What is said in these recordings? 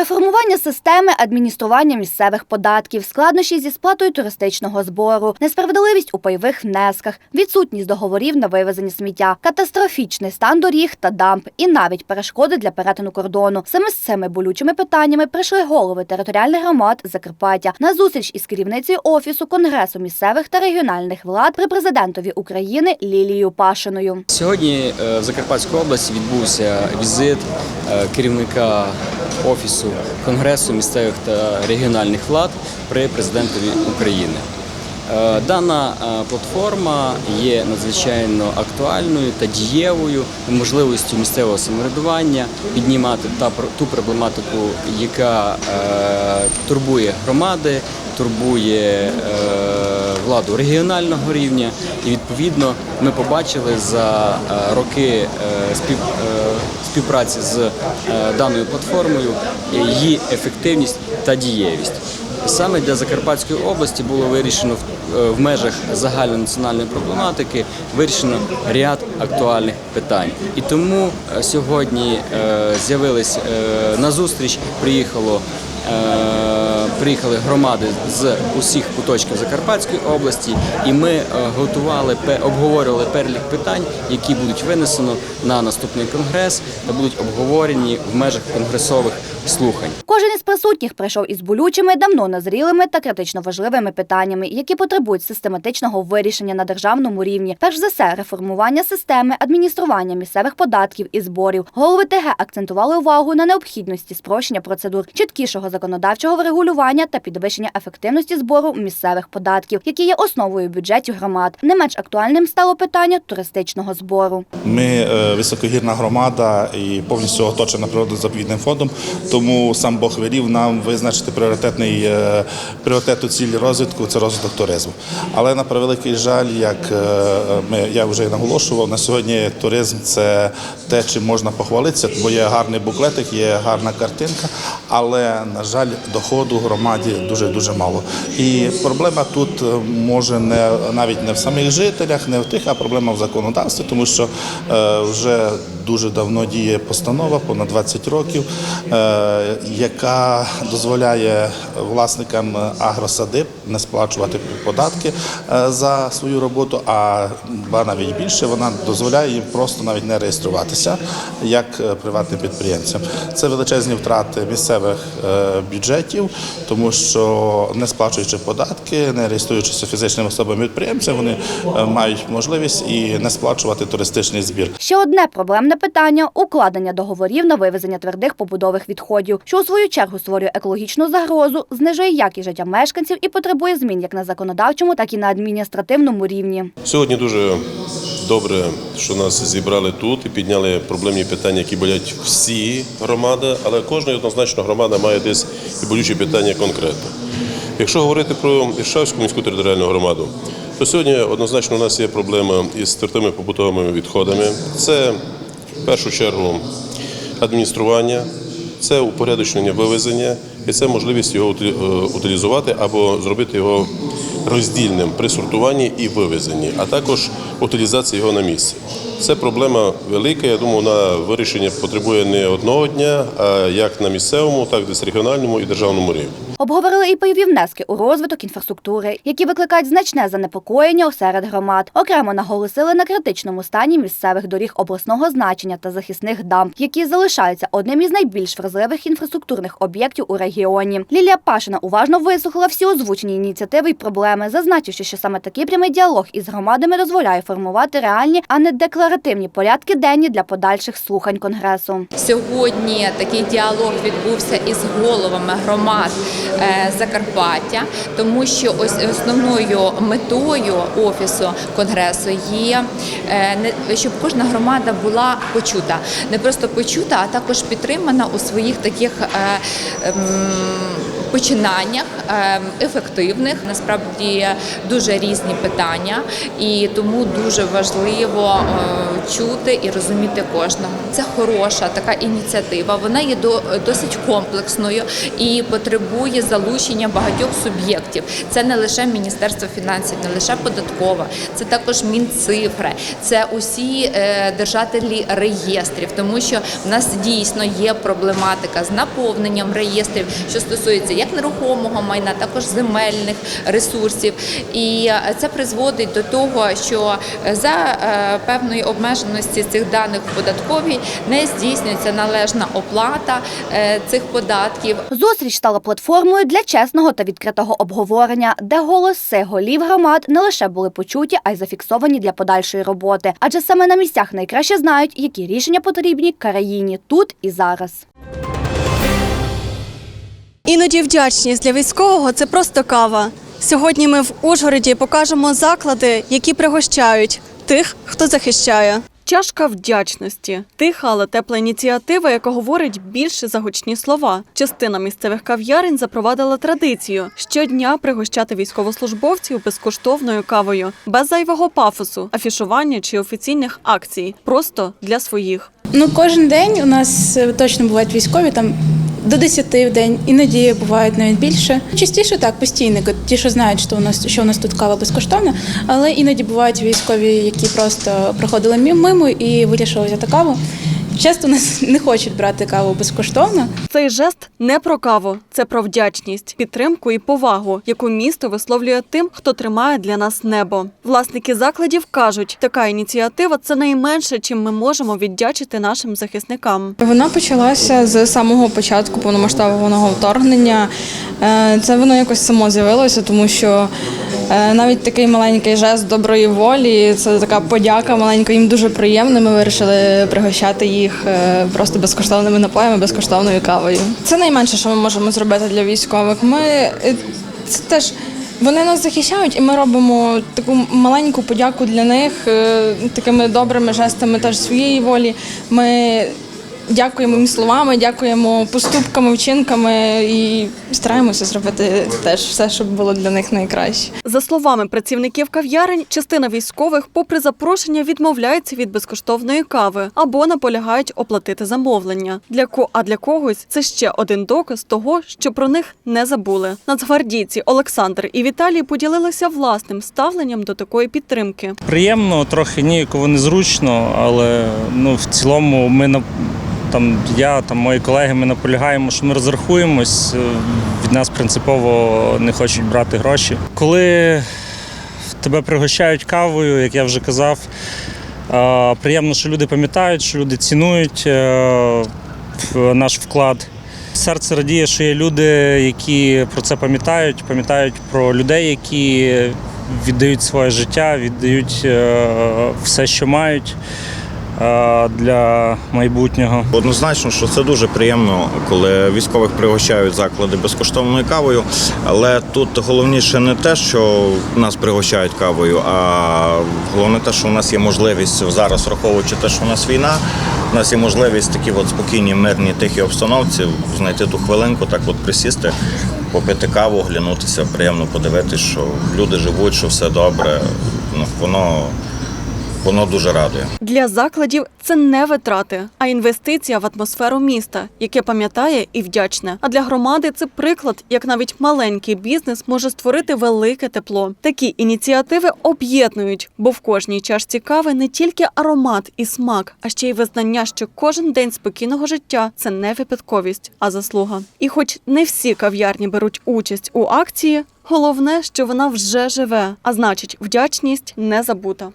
Реформування системи адміністрування місцевих податків, складнощі зі сплатою туристичного збору, несправедливість у пайових внесках, відсутність договорів на вивезення сміття, катастрофічний стан доріг та дамб і навіть перешкоди для перетину кордону. Саме з цими болючими питаннями прийшли голови територіальних громад Закарпаття на зустріч із керівницею офісу Конгресу місцевих та регіональних влад при президентові України Лілією Пашиною. Сьогодні е, в Закарпатській області відбувся візит е, керівника офісу Конгресу місцевих та регіональних влад при президентові України. Е, Дана е, платформа є надзвичайно актуальною та дієвою можливістю місцевого самоврядування піднімати та ту проблематику, яка е, турбує громади, турбує владу регіонального рівня. І відповідно ми побачили за роки спів, співпраці з е, даною платформою її ефективність та дієвість. Саме для Закарпатської області було вирішено в- е, межах загальнонаціональної проблематики вирішено ряд актуальних питань. І тому е, сьогодні з'явились на зустріч, приїхало. Приїхали громади з усіх куточків Закарпатської області, і ми е, готували обговорювали перелік питань, які будуть винесено на наступний конгрес та будуть обговорені в межах конгресових слухань. Кожен із присутніх прийшов із болючими, давно назрілими та критично важливими питаннями, які потребують систематичного вирішення на державному рівні. Перш за все, реформування системи адміністрування місцевих податків і зборів. Голови ТГ акцентували увагу на необхідності спрощення процедур, чіткішого законодавчого врегулювання та підвищення ефективності збору місцевих податків, які є основою бюджетів громад. Не менш актуальним стало питання туристичного збору. Ми е, високогірна громада і повністю оточена природно-заповідним фондом. Тому сам Бог велів нам визначити пріоритетний е, пріоритету цілі розвитку це розвиток туризму. Але на превеликий жаль, як е, ми я вже і наголошував, на сьогодні туризм це те, чим можна похвалитися, бо є гарний буклетик, є гарна картинка, але на жаль, доходу громаді дуже дуже мало. І проблема тут е, може не навіть не в самих жителях, не в тих, а проблема в законодавстві, тому що е, вже дуже давно діє постанова, понад 20 років, е, яка дозволяє власникам агросадиб не сплачувати податки за свою роботу, а навіть більше вона дозволяє їм просто навіть не реєструватися як приватним підприємцям. Це величезні втрати місцевих бюджетів, тому що не сплачуючи податки, не реєструючися фізичними особами підприємцями, вони е, мають можливість і не сплачувати туристичний збір. Ще одне проблемне питання укладення договорів на вивезення твердих побудових відходів, що у свою чергу створює екологічну загрозу, знижує якість життя мешканців і потребує змін як на законодавчому, так і на адміністративному рівні. Сьогодні дуже добре, що нас зібрали тут і підняли проблемні питання, які болять всі громади, але кожна однозначно громада має десь і болючі питання конкретно. Якщо говорити про Іршавську міську територіальну громаду, то сьогодні однозначно у нас є проблема із твердими побутовими відходами. Це в першу чергу адміністрування, це упорядочення вивезення і це можливість його е, утилізувати або зробити його роздільним при сортуванні і вивезенні, а також утилізації його на місці. Це проблема велика. Я думаю, на вирішення потребує не одного дня, а як на місцевому, так і десь регіональному і державному рівні. Обговорили і пайові внески у розвиток інфраструктури, які викликають значне занепокоєння серед громад. Окремо наголосили на критичному стані місцевих доріг обласного значення та захисних дамб, які залишаються одним із найбільш вразливих інфраструктурних об'єктів у регіоні. Лілія Пашина уважно вислухала всі озвучені ініціативи й проблеми, зазначивши, що саме такий прямий діалог із громадами дозволяє формувати реальні, а не декларативні порядки денні для подальших слухань конгресу. Сьогодні такий діалог відбувся із головами громад Закарпаття, тому що ось основною метою офісу конгресу є е, щоб кожна громада була почута, не просто почута, а також підтримана у своїх таких е, ем, починаннях е, ефективних. Насправді дуже різні питання, і тому дуже важливо е, чути і розуміти кожного. Це хороша така ініціатива. Вона є до- досить комплексною і потребує залучення багатьох суб'єктів. Це не лише Міністерство фінансів, не лише податкова, це також Мінцифри, це усі е, держателі реєстрів, тому що в нас дійсно є проблематика з наповненням реєстрів, що стосується як нерухомого майна, також земельних ресурсів. І е, це призводить до того, що е, за е, певної обмеженості цих даних в податковій не здійснюється належна оплата цих податків. Зустріч стала платформою для чесного та відкритого обговорення, де голоси голів громад не лише були почуті, а й зафіксовані для подальшої роботи. Адже саме на місцях найкраще знають, які рішення потрібні країні тут і зараз. Іноді вдячність для військового це просто кава. Сьогодні ми в Ужгороді покажемо заклади, які пригощають тих, хто захищає. Чашка вдячності тиха, але тепла ініціатива, яка говорить більше за гучні слова. Частина місцевих кав'ярень запровадила традицію щодня пригощати військовослужбовців безкоштовною кавою, без зайвого пафосу, афішування чи офіційних акцій, просто для своїх. Ну, кожен день у нас е, точно бувають військові там. До 10 в день, іноді бувають навіть більше. Частіше так, постійно, ті, що знають, що у нас що у нас тут кава безкоштовна, але іноді бувають військові, які просто проходили мимо і вирішили взяти каву. Часто нас не хочуть брати каву безкоштовно. Цей жест не про каву, це про вдячність, підтримку і повагу, яку місто висловлює тим, хто тримає для нас небо. Власники закладів кажуть, така ініціатива це найменше, чим ми можемо віддячити нашим захисникам. Вона почалася з самого початку повномасштабного вторгнення. Е, Це воно якось само з'явилося, тому що е, навіть такий маленький жест доброї волі, це така подяка маленька, їм дуже приємно. Ми вирішили пригощати їх е, просто безкоштовними напоями, безкоштовною кавою. Це найменше, що ми можемо зробити для військових. Ми е, це теж. Вони нас захищають, і ми робимо таку маленьку подяку для них е, такими добрими жестами теж своєї волі. Ми дякуємо їм словами, дякуємо поступками, вчинками і стараємося зробити теж все, щоб було для них найкраще. За словами працівників кав'ярень, частина військових, попри запрошення, відмовляється від безкоштовної кави або наполягають оплатити замовлення. Для ко а для когось це ще один доказ того, що про них не забули. Нацгвардійці Олександр і Віталій поділилися власним ставленням до такої підтримки. Приємно, трохи ніяково незручно, але ну, в цілому ми на- там, я там мої колеги ми наполягаємо, що ми розрахуємось. е, Від нас принципово не хочуть брати гроші. Коли тебе пригощають кавою, як я вже казав, е, приємно, що люди пам'ятають, що люди цінують е, наш вклад. Серце радіє, що є люди, які про це пам'ятають, пам'ятають про людей, які віддають своє життя, віддають все, що мають для майбутнього. Однозначно, що це дуже приємно, коли військових пригощають заклади безкоштовною кавою. Але тут головніше не те, що нас пригощають кавою, а головне те, що у нас є можливість зараз, враховуючи те, що у нас війна, у нас є можливість такі от спокійні, мирні, тихі обстановці знайти ту хвилинку, так от присісти, попити каву, оглянутися, приємно подивитися, що люди живуть, що все добре. Ну, воно, воно дуже радує. Для закладів це не витрати, а інвестиція в атмосферу міста, яке пам'ятає і вдячне. А для громади це приклад, як навіть маленький бізнес може створити велике тепло. Такі ініціативи об'єднують, бо в кожній чашці кави не тільки аромат і смак, а ще й визнання, що кожен день спокійного життя це не випадковість, а заслуга. І, хоч не всі кав'ярні беруть участь у акції, головне, що вона вже живе, а значить, вдячність не забута.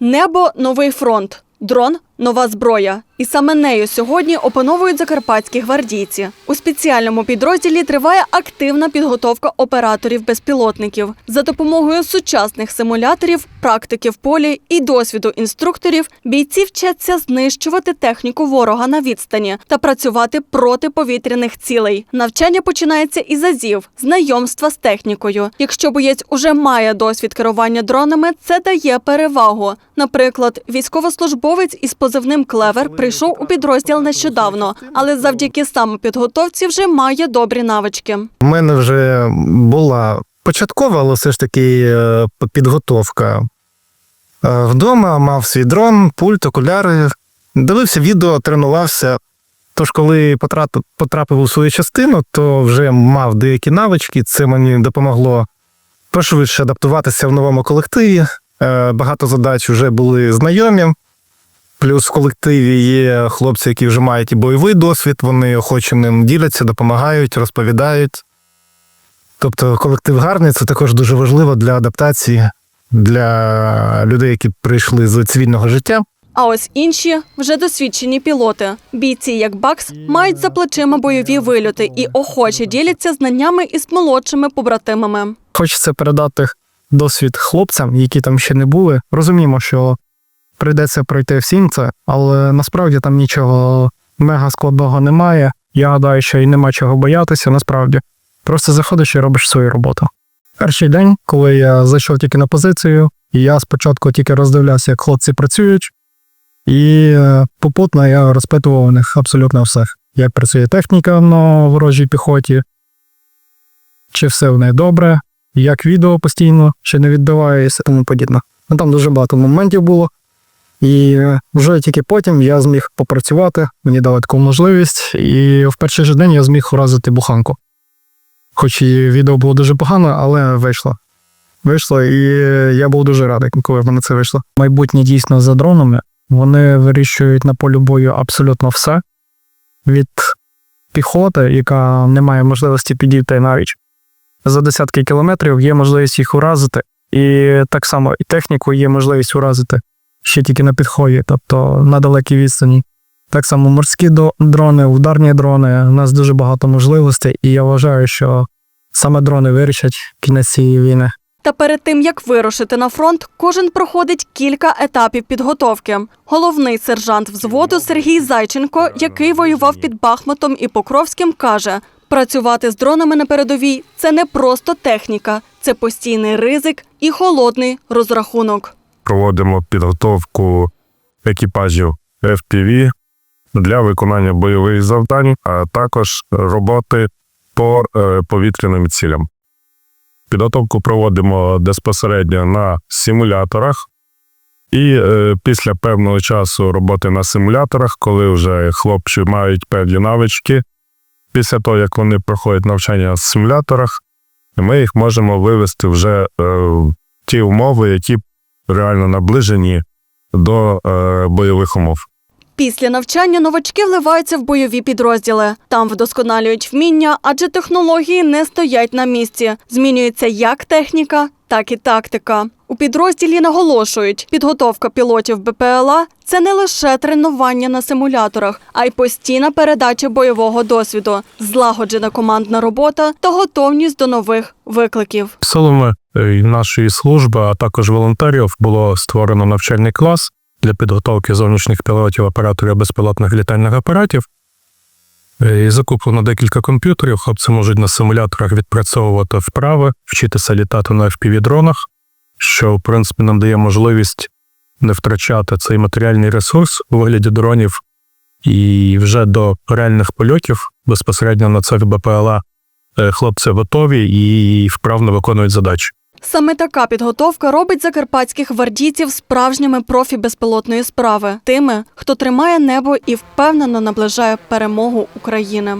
Небо новий фронт. Дрон нова зброя. І саме нею сьогодні опановують закарпатські гвардійці. У спеціальному підрозділі триває активна підготовка операторів безпілотників. За допомогою сучасних симуляторів, практики в полі і досвіду інструкторів бійці вчаться знищувати техніку ворога на відстані та працювати проти повітряних цілей. Навчання починається із азів, знайомства з технікою. Якщо боєць уже має досвід керування дронами, це дає перевагу. Наприклад, військовослужбовець із позицією позивним Клевер прийшов у підрозділ нещодавно, але завдяки самопідготовці вже має добрі навички. У мене вже була початкова, але все ж таки е, підготовка. Е, Вдома мав свій дрон, пульт, окуляри. Дивився відео, тренувався. Тож, коли потрапив, у свою частину, то вже мав деякі навички. Це мені допомогло пошвидше адаптуватися в новому колективі. Е, Багато задач вже були знайомі. Плюс в колективі є хлопці, які вже мають і бойовий досвід, вони охоче ним діляться, допомагають, розповідають. Тобто колектив гарний, це також дуже важливо для адаптації для людей, які прийшли з цивільного життя. А ось інші вже досвідчені пілоти. Бійці, як Бакс, мають за плечима бойові вильоти і охоче діляться знаннями із молодшими побратимами. Хочеться передати досвід хлопцям, які там ще не були. Розуміємо, що прийдеться пройти всім це, але насправді там нічого мега складного немає. Я гадаю, що і нема чого боятися, насправді. Просто заходиш і робиш свою роботу. Перший день, коли я зайшов тільки на позицію, і я спочатку тільки роздивлявся, як хлопці працюють, і е, попутно я розпитував у них абсолютно все. Як працює техніка на ворожій піхоті, чи все в неї добре, як відео постійно, чи не відбивається, тому подібне. Ну, там дуже багато моментів було. І е, вже тільки потім я зміг попрацювати, мені дали таку можливість, і в перший же день я зміг уразити буханку. Хоч і відео було дуже погано, але вийшло. Вийшло, і я був дуже радий, коли в мене це вийшло. Майбутнє дійсно за дронами. Вони вирішують на полі бою абсолютно все. Від піхоти, яка не має можливості підійти навіть за десятки кілометрів, є можливість їх уразити. І так само і техніку є можливість уразити ще тільки на підході, тобто на далекій відстані. Так само морські дрони, ударні дрони. У нас дуже багато можливостей, і я вважаю, що саме дрони вирішать кінець цієї війни. Та перед тим як вирушити на фронт, кожен проходить кілька етапів підготовки. Головний сержант взводу Сергій Зайченко, який воював під Бахмутом і Покровським, каже: працювати з дронами на передовій це не просто техніка, це постійний ризик і холодний розрахунок. Проводимо підготовку екіпажів FPV для виконання бойових завдань, а також роботи по е, повітряним цілям. Підготовку проводимо безпосередньо на симуляторах, і е, після певного часу роботи на симуляторах, коли вже хлопці мають певні навички, після того, як вони проходять навчання в симуляторах, ми їх можемо вивести вже е, в ті умови, які реально наближені до е, бойових умов. Після навчання новачки вливаються в бойові підрозділи. Там вдосконалюють вміння, адже технології не стоять на місці. Змінюється як техніка, так і тактика. У підрозділі наголошують, підготовка пілотів БПЛА це не лише тренування на симуляторах, а й постійна передача бойового досвіду, злагоджена командна робота та готовність до нових викликів. Силами е, нашої служби, а також волонтерів, було створено навчальний клас для підготовки зовнішніх пілотів операторів безпілотних літальних апаратів. Е, І закуплено декілька комп'ютерів. Хлопці можуть на симуляторах відпрацьовувати вправи, вчитися літати на FPV-дронах, що, в принципі, нам дає можливість не втрачати цей матеріальний ресурс у вигляді дронів. І вже до реальних польотів безпосередньо на цих БПЛА е, хлопці готові і вправно виконують задачі. Саме така підготовка робить закарпатських гвардійців справжніми профі безпілотної справи, тими, хто тримає небо і впевнено наближає перемогу України.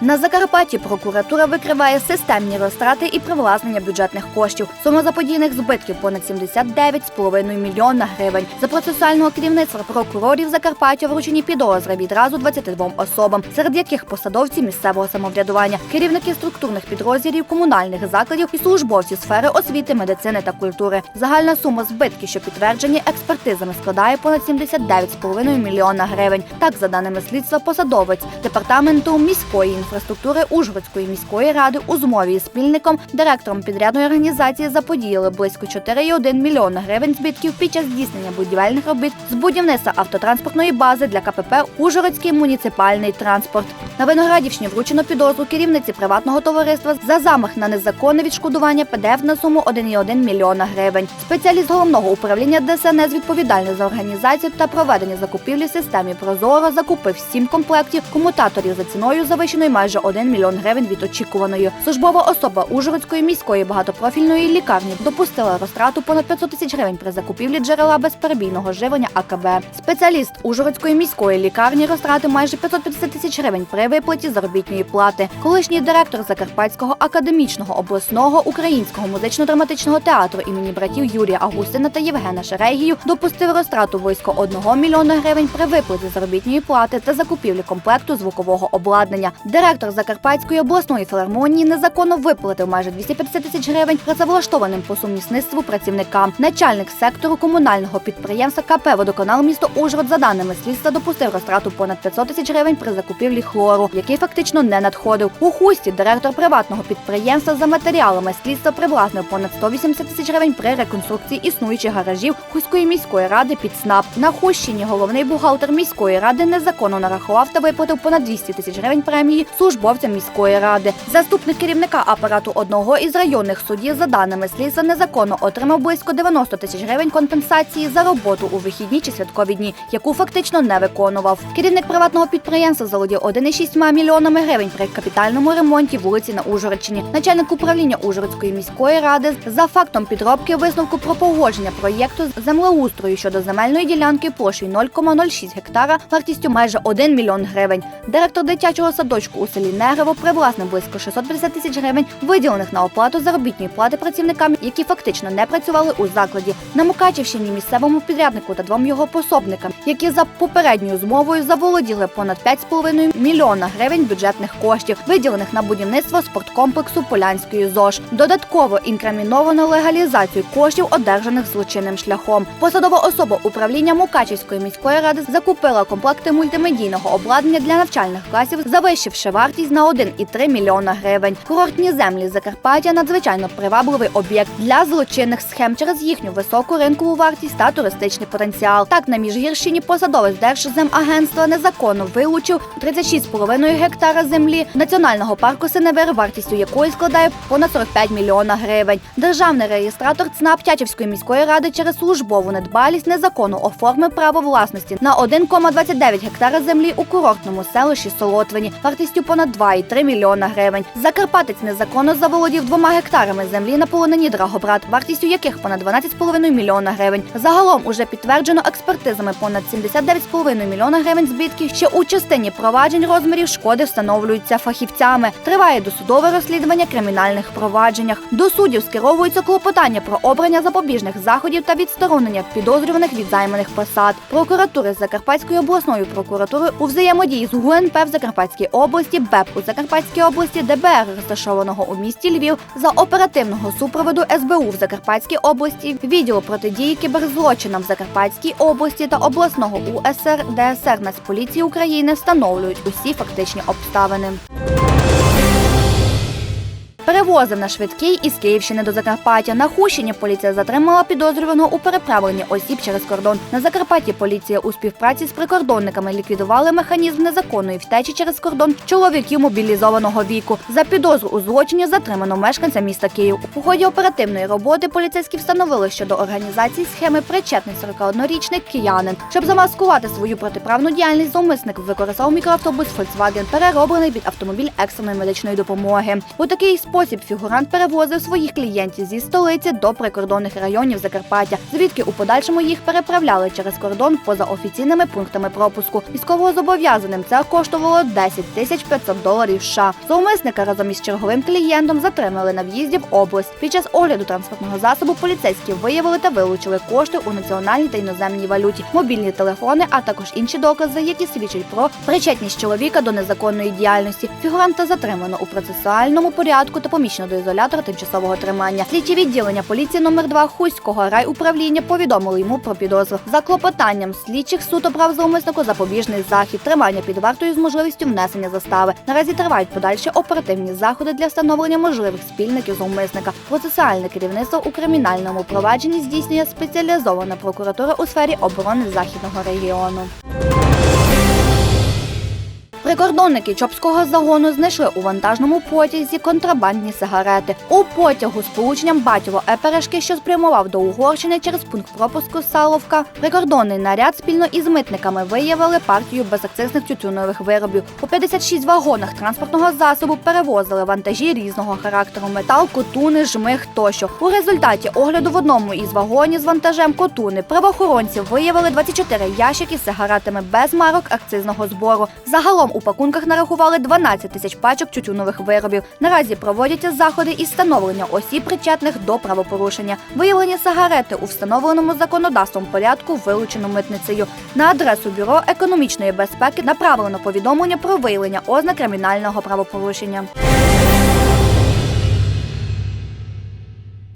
На Закарпатті прокуратура викриває системні розтрати і привласнення бюджетних коштів. Сума заподійних збитків понад 79,5 мільйона гривень. За процесуального керівництва прокурорів Закарпаття вручені підозри відразу 22 особам, серед яких посадовці місцевого самоврядування, керівники структурних підрозділів комунальних закладів і службовці сфери освіти, медицини та культури. Загальна сума збитків, що підтверджені експертизами, складає понад 79,5 мільйона гривень. Так, за даними слідства, посадовець департаменту міської інфраструктури Ужгородської міської ради у змові із спільником, директором підрядної організації заподіяли близько 4,1 мільйона гривень збитків під час здійснення будівельних робіт з будівництва автотранспортної бази для КПП Ужгородський муніципальний транспорт. На Виноградівщині вручено підозру керівниці приватного товариства за замах на незаконне відшкодування ПДФ на суму 1,1 мільйона гривень. Спеціаліст головного управління ДСНС відповідальний за організацію та проведення закупівлі в системі Прозоро закупив сім комплектів комутаторів за ціною завищеною майже 1 мільйон гривень від очікуваної. Службова особа Ужгородської міської багатопрофільної лікарні допустила розтрату понад 500 тисяч гривень при закупівлі джерела безперебійного живлення АКБ. Спеціаліст Ужгородської міської лікарні розтратив майже 550 тисяч гривень при виплаті заробітної плати. Колишній директор Закарпатського академічного обласного українського музично-драматичного театру імені братів Юрія Августина та Євгена Шерегію допустив розтрату близько 1 мільйона гривень при виплаті заробітної плати та закупівлі комплекту звукового обладнання. Директор Закарпатської обласної філармонії незаконно виплатив майже 250 тисяч гривень працевлаштованим по сумісництву працівникам. Начальник сектору комунального підприємства КП «Водоканал» місто Ужгород за даними слідства допустив розтрату понад 500 тисяч гривень при закупівлі хлору, який фактично не надходив. У хусті директор приватного підприємства за матеріалами слідства привласнив понад 180 тисяч гривень при реконструкції існуючих гаражів Хуської міської ради під СНАП. На Хущині головний бухгалтер міської ради незаконно нарахував та виплатив понад 200 тисяч гривень премії службовцям міської ради. Заступник керівника апарату одного із районних судів за даними слідства незаконно отримав близько 90 тисяч гривень компенсації за роботу у вихідні чи святкові дні, яку фактично не виконував. Керівник приватного підприємства заволодів 1,6 мільйонами гривень при капітальному ремонті вулиці на Ужгородщині. Начальник управління Ужгородської міської ради за фактом підробки висновку про погодження проєкту землеустрою щодо земельної ділянки площею 0,06 гектара вартістю майже 1 мільйон гривень. Директор дитячого садочку у селі Негрево привласнив близько 650 тисяч гривень, виділених на оплату заробітної плати працівникам, які фактично не працювали у закладі. На Мукачівщині місцевому підряднику та двом його пособникам, які за попередньою змовою заволоділи понад 5,5 мільйона гривень бюджетних коштів, виділених на будівництво спорткомплексу Полянської ЗОЖ. Додатково інкриміновано легалізацію коштів, одержаних злочинним шляхом. Посадова особа управління Мукачівської міської ради закупила комплекти мультимедійного обладнання для навчальних класів, завищивши вартість на 1,3 мільйона гривень. Курортні землі Закарпаття надзвичайно привабливий об'єкт для злочинних схем через їхню високу ринкову вартість та туристичний потенціал. Так на міжгірщині посадовець Держземагентства незаконно вилучив 36,5 гектара землі національного парку Синевир, вартістю якої складає понад 45 мільйона гривень. Державний реєстратор ЦНАП Тячівської міської ради через службову недбалість незаконно оформив право власності на 1,29 гектара землі у курортному селищі Солотвині, вартістю понад 2,3 мільйона гривень. Закарпатець незаконно заволодів двома гектарами землі на полонині Драгобрат, вартістю яких понад 12,5 мільйона гривень. Загалом уже підтверджено експертизами понад 79,5 мільйона гривень збитків, що у частині проваджень розмірів шкоди встановлюються фахівцями. Триває досудове розслідування кримінальних провадженнях. До суддів скеровуються клопотання про обрання запобіжних заходів та відсторонення підозрюваних від займаних посад. Прокуратури Закарпатської обласної прокуратури у взаємодії з ГУНП в Закарпатській області, БЕП у Закарпатській області, ДБР, розташованого у місті Львів, за оперативного супроводу СБУ в Закарпатській області, відділу протидії кіберзлочинам в Закарпатській області та обласного УСР ДСР Нацполіції України встановлюють усі фактичні обставини. Перевозив на швидкій із Київщини до Закарпаття. На Хущині поліція затримала підозрюваного у переправленні осіб через кордон. На Закарпатті поліція у співпраці з прикордонниками ліквідували механізм незаконної втечі через кордон чоловіків мобілізованого віку. За підозру у злочині затримано мешканця міста Київ. У ході оперативної роботи поліцейські встановили, що до організації схеми причетний 41-річний киянин. Щоб замаскувати свою протиправну діяльність, зловмисник використав мікроавтобус Volkswagen, перероблений під автомобіль екстреної медичної допомоги. У такий спосіб фігурант перевозив своїх клієнтів зі столиці до прикордонних районів Закарпаття, звідки у подальшому їх переправляли через кордон поза офіційними пунктами пропуску. Військовозобов'язаним це коштувало 10 тисяч 500 доларів США. Зловмисника разом із черговим клієнтом затримали на в'їзді в область. Під час огляду транспортного засобу поліцейські виявили та вилучили кошти у національній та іноземній валюті, мобільні телефони, а також інші докази, які свідчать про причетність чоловіка до незаконної діяльності. Фігуранта затримано у процесуальному порядку та поміщено до ізолятора тимчасового тримання. Слідчі відділення поліції номер 2 Хуського райуправління повідомили йому про підозру. За клопотанням слідчих суд обрав зловмиснику запобіжний захід, тримання під вартою з можливістю внесення застави. Наразі тривають подальші оперативні заходи для встановлення можливих спільників зловмисника. Процесуальне керівництво у кримінальному провадженні здійснює спеціалізована прокуратура у сфері оборони західного регіону. Прикордонники Чопського загону знайшли у вантажному потязі контрабандні сигарети. У потягу з полученням батьово еперешки, що спрямував до Угорщини через пункт пропуску Саловка. Прикордонний наряд спільно із митниками виявили партію безакцизних тютюнових виробів. У 56 вагонах транспортного засобу перевозили вантажі різного характеру: метал, котуни, жмих тощо. У результаті огляду в одному із вагонів з вантажем котуни правоохоронці виявили 24 ящики з сигаретами без марок акцизного збору. Загалом у пакунках нарахували 12 тисяч пачок тютюнових виробів. Наразі проводяться заходи із встановлення осіб, причетних до правопорушення. Виявлені сигарети у встановленому законодавством порядку вилучено митницею. На адресу бюро економічної безпеки направлено повідомлення про виявлення ознак кримінального правопорушення.